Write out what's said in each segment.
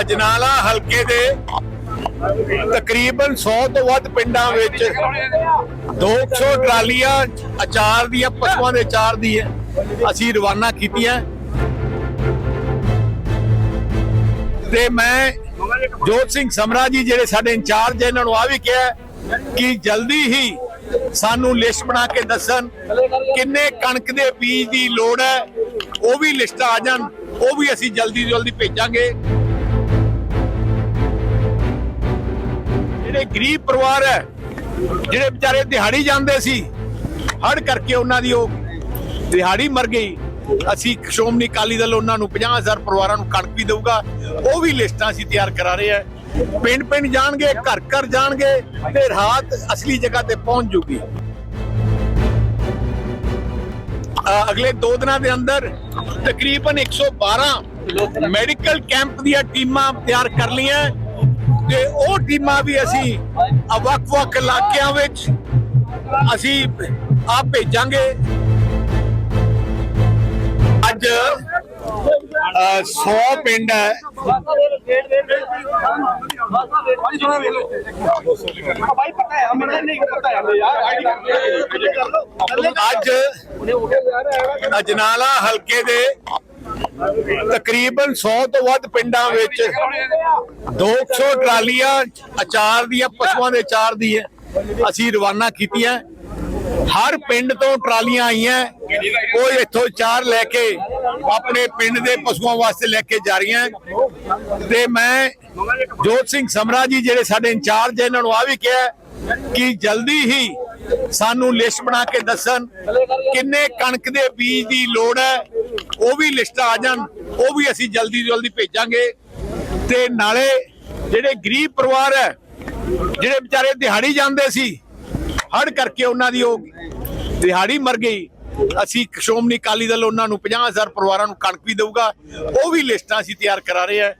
ਅਜਨਾਲਾ ਹਲਕੇ ਦੇ ਤਕਰੀਬਨ 100 ਤੋਂ ਵੱਧ ਪਿੰਡਾਂ ਵਿੱਚ 200 ਟਰਾਲੀਆਂ, ਅਚਾਰ ਦੀਆਂ, ਪਸ਼ੂਆਂ ਦੇ ਅਚਾਰ ਦੀ ਹੈ। ਅਸੀਂ ਰਵਾਨਾ ਕੀਤੀਆਂ। ਤੇ ਮੈਂ ਜੋਤ ਸਿੰਘ ਸਮਰਾ ਜੀ ਜਿਹੜੇ ਸਾਡੇ ਇੰਚਾਰਜ ਇਹਨਾਂ ਨੂੰ ਆ ਵੀ ਕਿਹਾ ਕਿ ਜਲਦੀ ਹੀ ਸਾਨੂੰ ਲਿਸਟ ਬਣਾ ਕੇ ਦੱਸਣ ਕਿੰਨੇ ਕਣਕ ਦੇ ਬੀਜ ਦੀ ਲੋੜ ਹੈ। ਉਹ ਵੀ ਲਿਸਟ ਆ ਜਾਣ, ਉਹ ਵੀ ਅਸੀਂ ਜਲਦੀ ਤੋਂ ਜਲਦੀ ਭੇਜਾਂਗੇ। ਜਿਹੜੇ ਗਰੀਬ ਪਰਿਵਾਰ ਹੈ, ਜਿਹੜੇ ਵਿਚਾਰੇ ਦਿਹਾੜੀ ਜਾਂਦੇ ਸੀ ਹੜ ਕਰਕੇ ਉਹਨਾਂ ਦੀ ਉਹ ਦਿਹਾੜੀ ਮਰ ਗਈ। ਅਸੀਂ ਸ਼੍ਰੋਮਣੀ ਅਕਾਲੀ ਦਲ ਉਹਨਾਂ ਨੂੰ 50000 ਪਰਿਵਾਰਾਂ ਨੂੰ ਕਣਕ ਵੀ ਦੇਊਗਾ, ਉਹ ਵੀ ਲਿਸਟਾਂ ਅਸੀਂ ਤਿਆਰ ਕਰਾ ਰਹੇ ਹਾਂ। ਪਿੰਡ ਪਿੰਡ ਜਾਣਗੇ, ਘਰ ਘਰ ਜਾਣਗੇ ਤੇ ਰਾਹਤ ਅਸਲੀ ਜਗ੍ਹਾ ਤੇ ਪਹੁੰਚ ਜੂਗੀ। ਅਗਲੇ 2 ਦਿਨਾਂ ਦੇ ਅੰਦਰ ਤਕਰੀਬਨ 112 ਮੈਡੀਕਲ ਕੈਂਪ ਦੀਆਂ ਟੀਮਾਂ ਤਿਆਰ ਕਰ ਲਈਆਂ। ਤੇ ਉਹ ਟੀਮਾਂ ਵੀ ਅਸੀਂ ਵੱਖ-ਵੱਖ ਇਲਾਕਿਆਂ ਵਿੱਚ ਅਸੀਂ ਆਪ ਭੇਜਾਂਗੇ। ਅੱਜ 100 ਪਿੰਡ ਹੈ। ਅੱਜ ਅਜਨਾਲਾ ਹਲਕੇ ਦੇ ਤਕਰੀਬਨ 100 ਤੋਂ ਵੱਧ ਪਿੰਡਾਂ ਵਿੱਚ 200 ਟਰਾਲੀਆਂ ਅਚਾਰ ਦੀਆਂ ਪਸ਼ੂਆਂ ਦੇ ਅਚਾਰ ਦੀ ਹੈ ਅਸੀਂ ਰਵਾਨਾ ਕੀਤੀਆਂ। ਹਰ ਪਿੰਡ ਤੋਂ ਟਰਾਲੀਆਂ ਆਈਆਂ। ਉਹ ਇੱਥੋਂ ਚਾਰ ਲੈ ਕੇ ਆਪਣੇ ਪਿੰਡ ਦੇ ਪਸ਼ੂਆਂ ਵਾਸਤੇ ਲੈ ਕੇ ਜਾ ਰਹੀਆਂ। ਤੇ ਮੈਂ ਜੋਤ ਸਿੰਘ ਸਮਰਾ ਜੀ ਜਿਹੜੇ ਸਾਡੇ ਇੰਚਾਰਜ ਹੈ, ਇਹਨਾਂ ਨੂੰ ਆ ਵੀ ਕਿਹਾ ਕਿ ਜਲਦੀ ਹੀ ਸਾਨੂੰ ਲਿਸਟ ਬਣਾ ਕੇ ਦੱਸਣ ਕਿੰਨੇ ਕਣਕ ਦੇ ਬੀਜ ਦੀ ਲੋੜ ਹੈ, ਉਹ ਵੀ ਲਿਸਟ ਆ ਜਾਣ, ਉਹ ਵੀ ਅਸੀਂ ਜਲਦੀ ਤੋਂ ਜਲਦੀ ਭੇਜਾਂਗੇ। ਤੇ ਨਾਲੇ ਜਿਹੜੇ ਗਰੀਬ ਪਰਿਵਾਰ ਹੈ, ਜਿਹੜੇ ਵਿਚਾਰੇ ਦਿਹਾੜੀ ਜਾਂਦੇ ਸੀ ਹੜ ਕਰਕੇ ਉਹਨਾਂ ਦੀ ਉਹ ਦਿਹਾੜੀ ਮਰ ਗਈ। ਅਸੀਂ ਸ਼੍ਰੋਮਣੀ ਅਕਾਲੀ ਦਲ ਉਹਨਾਂ ਨੂੰ 50000 ਪਰਿਵਾਰਾਂ ਨੂੰ ਕਣਕ ਵੀ ਦੇਊਗਾ, ਉਹ ਵੀ ਲਿਸਟਾਂ ਅਸੀਂ ਤਿਆਰ ਕਰਾ ਰਹੇ ਹਾਂ।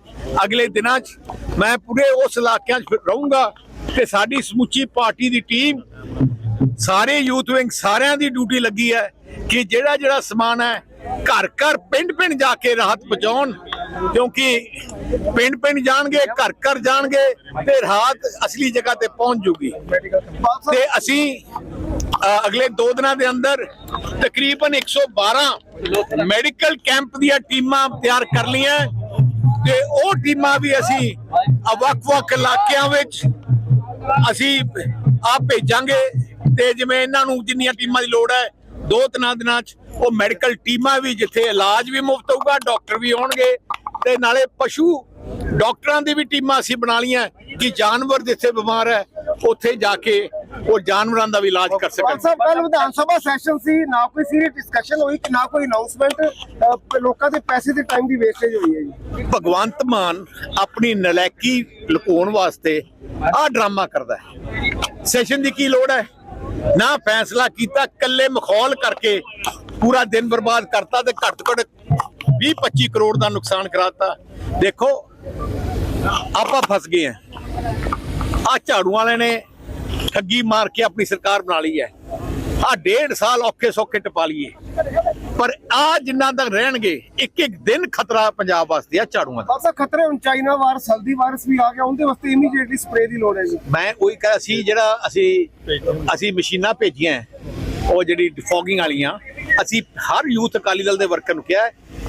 ਅਗਲੇ ਦਿਨਾਂ 'ਚ ਮੈਂ ਪੂਰੇ ਉਸ ਇਲਾਕਿਆਂ 'ਚ ਰਹੂੰਗਾ ਤੇ ਸਾਡੀ ਸਮੁੱਚੀ ਪਾਰਟੀ ਦੀ ਟੀਮ ਸਾਰੇ ਯੂਥ ਵਿੰਗ ਸਾਰਿਆਂ ਦੀ ਡਿਊਟੀ ਲੱਗੀ ਹੈ ਕਿ ਜਿਹੜਾ ਜਿਹੜਾ ਸਮਾਨ ਹੈ, ਘਰ ਘਰ ਪਿੰਡ ਪਿੰਡ ਜਾ ਕੇ ਰਾਹਤ ਪਹੁੰਚਾਉਣ, ਕਿਉਂਕਿ ਪਿੰਡ ਪਿੰਡ ਜਾਣਗੇ, ਘਰ ਘਰ ਜਾਣਗੇ ਤੇ ਰਾਹਤ ਅਸਲੀ ਜਗ੍ਹਾ ਤੇ ਪਹੁੰਚ ਜੂਗੀ। ਤੇ ਅਸੀਂ ਅਗਲੇ 2 ਦਿਨਾਂ ਦੇ ਅੰਦਰ ਤਕਰੀਬਨ 112 ਮੈਡੀਕਲ ਕੈਂਪ ਦੀਆਂ ਟੀਮਾਂ ਤਿਆਰ ਕਰ ਲਈਆਂ। ਤੇ ਉਹ ਟੀਮਾਂ ਵੀ ਅਸੀਂ ਵੱਖ-ਵੱਖ ਇਲਾਕਿਆਂ ਵਿੱਚ ਅਸੀਂ ਆਪ ਭੇਜਾਂਗੇ। ਤੇ ਜਿਵੇਂ ਇਹਨਾਂ ਨੂੰ ਜਿੰਨੀਆਂ ਟੀਮਾਂ ਦੀ ਲੋੜ ਹੈ ਦੋ ਤਿੰਨਾਂ ਦਿਨਾਂ ਚ ਉਹ ਮੈਡੀਕਲ ਟੀਮਾਂ ਵੀ ਜਿੱਥੇ ਇਲਾਜ ਵੀ ਮੁਫਤ ਹੋਊਗਾ ਡਾਕਟਰ ਵੀ ਹੋਣਗੇ ਤੇ ਨਾਲੇ ਪਸ਼ੂ ਡਾਕਟਰਾਂ ਦੀ ਵੀ ਟੀਮਾਂ ਅਸੀਂ ਬਣਾ ਲਈਆਂ ਕਿ ਜਾਨਵਰ ਜਿੱਥੇ ਬਿਮਾਰ ਹੈ ਉੱਥੇ ਜਾ ਕੇ ਉਹ ਜਾਨਵਰਾਂ ਦਾ ਵੀ ਇਲਾਜ ਕਰ ਸਕਣ। ਸਾਹਿਬ ਕੱਲ ਵਿਧਾਨ ਸਭਾ ਸੈਸ਼ਨ ਸੀ ਨਾ ਕੋਈ ਸੀਰੀਅਸ ਡਿਸਕਸ਼ਨ ਹੋਈ ਕਿ ਨਾ ਕੋਈ ਅਨਾਉਂਸਮੈਂਟ ਲੋਕਾਂ ਦੇ ਪੈਸੇ ਤੇ ਟਾਈਮ ਦੀ ਵੇਸਟੇਜ ਹੋਈ ਹੈ ਜੀ। ਭਗਵੰਤ ਮਾਨ ਆਪਣੀ ਨਲਾਇਕੀ ਲੁਕਾਉਣ ਵਾਸਤੇ ਆਹ ਡਰਾਮਾ ਕਰਦਾ ਹੈ। ਸੈਸ਼ਨ ਦੀ ਕੀ ਲੋੜ ਹੈ? ਨਾ ਫੈਸਲਾ ਕੀਤਾ ਕੱਲੇ ਮਖੌਲ ਕਰਕੇ ਪੂਰਾ ਦਿਨ ਬਰਬਾਦ ਕਰਤਾ ਤੇ ਘੱਟ ਘੱਟ 20 25 ਕਰੋੜ ਦਾ ਨੁਕਸਾਨ ਕਰਾਤਾ। ਦੇਖੋ, ਆਪਾਂ ਫਸ ਗਏ ਆ। ਆ ਝਾੜੂ ਵਾਲਿਆਂ ਨੇ ਠੱਗੀ ਮਾਰ ਕੇ ਆਪਣੀ ਸਰਕਾਰ ਬਣਾ ਲਈ ਹੈ। ਆ ਡੇਢ ਸਾਲ ਔਖੇ ਸੌਖੇ ਟਪਾ ਲਈਏ। ਪਰ ਆ ਜਿੰਨਾ ਤੱਕ ਰਹਿਣਗੇ ਇੱਕ ਇੱਕ ਦਿਨ ਖਤਰਾ ਪੰਜਾਬ ਵਾਸਤੇ ਆ ਝਾੜੂਆਂ ਦਾ। ਸਾਹਿਬ ਖਤਰੇ ਹੁਣ ਚਾਈਨਾ ਵਾਇਰਸ ਹਲਦੀ ਵਾਇਰਸ ਵੀ ਆ ਗਿਆ ਉਹਦੇ ਵਾਸਤੇ ਇਮੀਡੀਏਟਲੀ ਸਪਰੇ ਦੀ ਲੋੜ ਹੈ ਜੀ। ਮੈਂ ਉਹੀ ਕਹਾਂ ਅਸੀਂ ਜਿਹੜਾ ਅਸੀਂ ਅਸੀਂ ਮਸ਼ੀਨਾਂ ਭੇਜੀਆਂ ਉਹ ਜਿਹੜੀ ਫੌਗਿੰਗ ਵਾਲੀਆਂ ਅਸੀਂ ਹਰ ਯੂਥ ਅਕਾਲੀ ਦਲ ਦੇ ਵਰਕਰ ਨੂੰ ਕਿਹਾ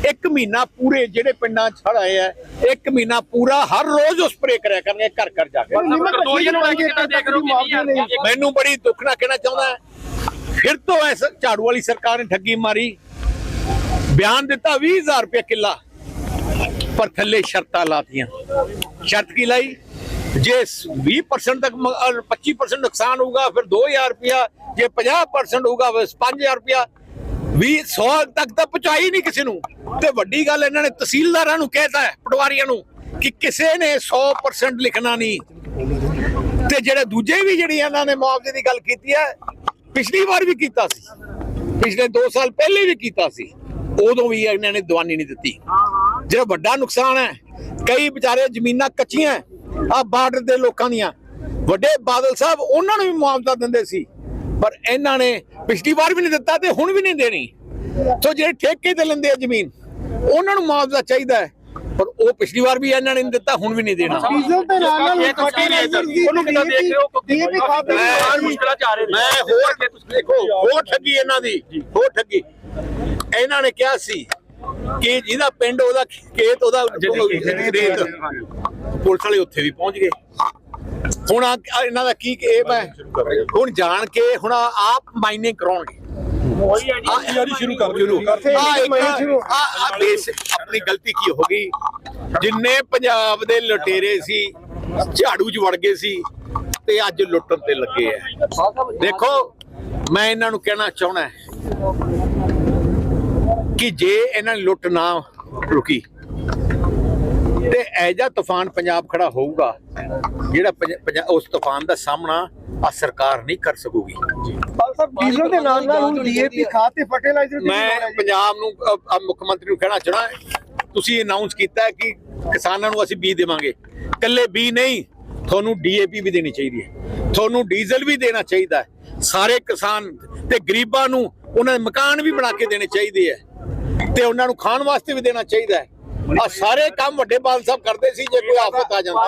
ਇੱਕ ਮਹੀਨਾ ਪੂਰੇ ਜਿਹੜੇ ਪਿੰਡਾਂ 'ਚ ਹੜ੍ਹ ਆਏ ਆ ਇੱਕ ਮਹੀਨਾ ਪੂਰਾ ਹਰ ਰੋਜ਼ ਉਹ ਸਪਰੇ ਕਰਿਆ ਕਰਨਗੇ ਘਰ ਘਰ ਜਾ ਕੇ। ਮੈਨੂੰ ਬੜੀ ਦੁੱਖ ਨਾਲ ਕਹਿਣਾ ਚਾਹੁੰਦਾ ਫਿਰ ਤੋਂ ਐਸ ਝਾੜੂ ਵਾਲੀ ਸਰਕਾਰ ਨੇ ਠੱਗੀ ਮਾਰੀ ਬਿਆਨ ਦਿੱਤਾ 20000 ਰੁਪਏ ਕਿੱਲਾ। ਪਰ ਥੱਲੇ ਸ਼ਰਤਾਂ ਲਾਤੀਆਂ। ਸ਼ਰਤ ਕੀ ਲਾਈ? ਜੇ 20% ਤੱਕ ਮ- ਅਹ 25% ਨੁਕਸਾਨ ਹੋਊਗਾ, ਫਿਰ 2000 ਰੁਪਇਆ। ਜੇ 50% ਹੋਊਗਾ, ਫਿਰ 5000 ਰੁਪਇਆ। 20 100 ਤੱਕ ਤਾਂ ਪਹੁੰਚਾਈ ਨਹੀਂ ਕਿਸੇ ਨੂੰ। ਤੇ ਵੱਡੀ ਗੱਲ, ਇਹਨਾਂ ਨੇ ਤਹਿਸੀਲਦਾਰਾਂ ਨੂੰ ਕਹਿਤਾ ਹੈ, ਪਟਵਾਰੀਆਂ ਨੂੰ, ਕਿ ਕਿਸੇ ਨੇ 100% ਲਿਖਣਾ ਨਹੀਂ। ਤੇ ਜਿਹੜੇ ਦੂਜੇ ਵੀ ਜਿਹੜੀ ਇਹਨਾਂ ਨੇ ਮੁਆਵਜ਼ੇ ਦੀ ਗੱਲ ਕੀਤੀ ਹੈ, ਪਿਛਲੀ ਵਾਰ ਵੀ ਕੀਤਾ ਸੀ। ਪਿਛਲੇ 2 ਸਾਲ ਪਹਿਲੇ ਵੀ ਕੀਤਾ ਸੀ। ਉਦੋਂ ਵੀ ਇਹਨਾਂ ਨੇ ਦਵਾਨੀ ਨਹੀਂ ਦਿੱਤੀ। ਜਿਹੜਾ ਵੱਡਾ ਨੁਕਸਾਨ ਹੈ, ਕਈ ਵਿਚਾਰੇ ਜ਼ਮੀਨਾਂ ਕੱਚੀਆਂ ਆ ਬਾਰਡਰ ਦੇ ਲੋਕਾਂ ਦੀਆਂ। ਵੱਡੇ ਬਾਦਲ ਸਾਹਿਬ ਉਹਨਾਂ ਨੂੰ ਵੀ ਮੁਆਵਜ਼ਾ ਦਿੰਦੇ ਸੀ, ਪਰ ਇਹਨਾਂ ਨੇ ਪਿਛਲੀ ਵਾਰ ਵੀ ਨਹੀਂ ਦਿੱਤਾ ਤੇ ਹੁਣ ਵੀ ਨਹੀਂ ਦੇਣੀ। ਸੋ ਜਿਹੜੇ ਠੇਕੇ ਤੇ ਲੈਂਦੇ ਆ ਜ਼ਮੀਨ, ਉਹਨਾਂ ਨੂੰ ਮੁਆਵਜ਼ਾ ਚਾਹੀਦਾ ਹੈ। ਪਰ ਉਹ ਪਿਛਲੀ ਵਾਰ ਵੀ ਇਹਨਾਂ ਨੇ ਨਹੀਂ ਦਿੱਤਾ ਹੁਣ ਵੀ ਨਹੀਂ ਦੇਣਾ। ਡੀਜ਼ਲ ਤੇ ਨਾਲ ਨਾਲ ਇਹ ਉਹਨੂੰ ਕਿੱਦਾਂ ਦੇਖ ਰਹੇ ਹੋ? ਮੁਸ਼ਕਲਾਂ ਚ ਆ ਰਹੇ ਨੇ। ਮੈਂ ਹੋਰ ਦੇਖੋ ਹੋਰ ਠੱਗੀ ਇਹਨਾਂ ਦੀ ਹੋਰ ਠੱਗੀ। ਇਹਨਾਂ ਨੇ ਕਿਹਾ ਸੀ ਕਿ ਜਿਹਦਾ ਪਿੰਡ ਉਹਦਾ ਖੇਤ ਉਹਦਾ ਰੇਤ ਪੁਲਿਸ ਵਾਲੇ ਉੱਥੇ ਵੀ ਪਹੁੰਚ ਗਏ। ਹੁਣ ਇਹਨਾਂ ਦਾ ਕੀ ਇਹ ਮੈਂ ਹੁਣ ਜਾਣ ਕੇ ਹੁਣ ਆਪ ਮਾਈਨਿੰਗ ਕਰਾਉਣਗੇ। ਯਾਰੀ ਸ਼ੁਰੂ ਕਰ ਆ ਆਪਣੀ ਗਲਤੀ ਕੀ ਹੋ ਗਈ? ਜਿੰਨੇ ਪੰਜਾਬ ਦੇ ਲੁਟੇਰੇ ਸੀ ਝਾੜੂ 'ਚ ਵੜ ਗਏ ਸੀ ਤੇ ਅੱਜ ਲੁੱਟਣ ਤੇ ਲੱਗੇ ਆ। ਦੇਖੋ ਮੈਂ ਇਹਨਾਂ ਨੂੰ ਕਹਿਣਾ ਚਾਹਣਾ ਕਿ ਜੇ ਇਹਨਾਂ ਨੇ ਲੁੱਟ ਨਾ ਰੁਕੀ ਤੇ ਐਜਾ ਤੂਫਾਨ ਪੰਜਾਬ ਖੜਾ ਹੋਊਗਾ ਜਿਹੜਾ ਉਸ ਤੂਫਾਨ ਦਾ ਸਾਹਮਣਾ ਆ ਸਰਕਾਰ ਨਹੀਂ ਕਰ ਸਕੂਗੀ। ਸਾਹਿਬ ਡੀਜ਼ਲ ਦੇ ਨਾਲ ਨਾਲ ਹੁਣ ਡੀਏਪੀ ਖਾਦ ਤੇ ਫਰਟੀਲਾਈਜ਼ਰ ਦੀ ਵੀ ਲੋੜ ਹੈ। ਮੈਂ। ਪੰਜਾਬ ਨੂੰ ਮੁੱਖ ਮੰਤਰੀ ਨੂੰ ਕਹਿਣਾ ਚਾਹਣਾ ਤੁਸੀਂ ਅਨਾਉਂਸ ਕੀਤਾ ਕਿ ਕਿਸਾਨਾਂ ਨੂੰ ਅਸੀਂ ਬੀਜ ਦੇਵਾਂਗੇ। ਕੱਲੇ ਬੀ ਨਹੀਂ ਤੁਹਾਨੂੰ ਡੀਏਪੀ ਵੀ ਦੇਣੀ ਚਾਹੀਦੀ ਹੈ। ਤੁਹਾਨੂੰ ਡੀਜ਼ਲ ਵੀ ਦੇਣਾ ਚਾਹੀਦਾ ਹੈ। ਸਾਰੇ ਕਿਸਾਨ ਤੇ ਗਰੀਬਾਂ ਨੂੰ ਉਹਨਾਂ ਦੇ ਮਕਾਨ ਵੀ ਬਣਾ ਕੇ ਦੇਣੇ ਚਾਹੀਦੇ ਹੈ। ਤੇ ਉਹਨਾਂ ਨੂੰ ਖਾਣ ਵਾਸਤੇ ਵੀ ਦੇਣਾ ਚਾਹੀਦਾ ਹੈ। ਆ ਸਾਰੇ ਕੰਮ ਵੱਡੇ ਬਾਲ ਸਾਹਿਬ ਕਰਦੇ ਸੀ ਜੇ ਕੋਈ ਆਫਤ ਆ ਜਾਂਦਾ।